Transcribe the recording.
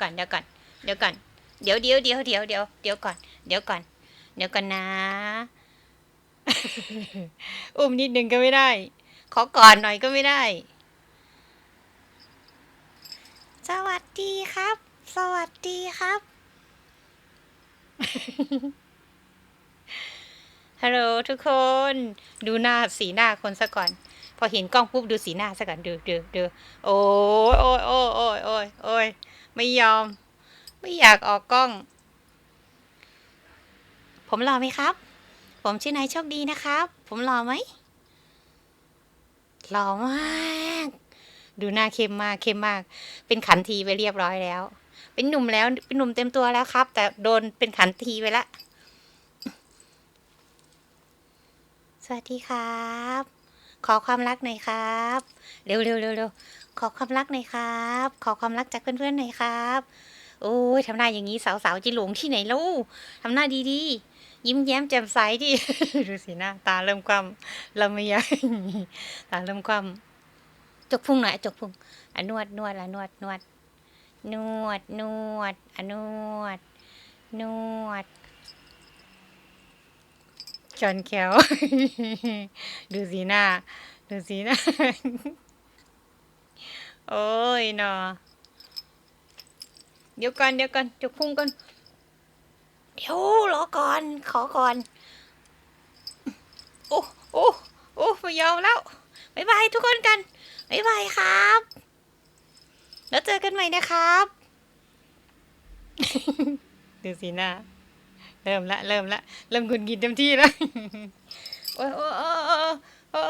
ก่อนเดี๋ยวก่อนเดี๋ยวก่อนเดี๋ยวเดี๋ยวเดี๋ยวเดี๋ยวเดี๋ยวเดี๋ยวก่อนเดี๋ยวก่อนเดี๋ยวก่อนนะ อุ้มนิดนึงก็ไม่ได้ ขอก่อนหน่อยก็ไม่ได้ สวัสดีครับ สวัสดีครับ ฮัลโหลทุกคน ดูหน้าสีหน้าคนซะก่อน พอเห็นกล้องปุ๊บดูสีหน้าซะก่อนดูดูดูโอ้ยโอ้ยโอ้ยโอ้ยโอ้ยโอ้ยไม่ยอม ไม่อยากออกกล้อง ผมรอไหมครับ ผมชื่อนายโชคดีนะครับ ผมรอไหมรอมาก ดูหน้าเข้มมากเข้มมาก เป็นขันทีไปเรียบร้อยแล้ว เป็นหนุ่มแล้วเป็นหนุ่มเต็มตัวแล้วครับ แต่โดนเป็นขันทีไปละสวัสดีครับ ขอความรักหน่อยครับ เร็วเร็วเร็วเร็วขอความรักหน่อยครับ ขอความรักจากเพื่อนๆหน่อยครับ โอ้ยทำหน้าอย่างนี้สาวๆจะหลงที่ไหนลูกทำหน้าดีๆ ยิ้มแย้มแจ่มใสดิดูสิหน้าตาเริ่มความเราไม่ยากตาเริ่มความจกพุงหน่อยจกพุงอะนวดนวดละนวดนวดนวดนวดอะนวดนวด จอนแขวดูสีหน้า ดูสีหน้า โอ้ยนาะเดี๋ยวก่อนเดี๋ยวก่อนจกพุ่งก่อน เดี๋ยวรอก่อน ขอก่อน โอ้โอ้โอ้ไม่ยอมแล้วบ๊ายบายทุกคนกันบ๊ายบายครับ แล้วเจอกันใหม่นะครับ ดูสีหน้า เริ่มละเริ่มละเริ่มกุนกินเต็มที่แล้วโอ้โอ้โอ้โอ้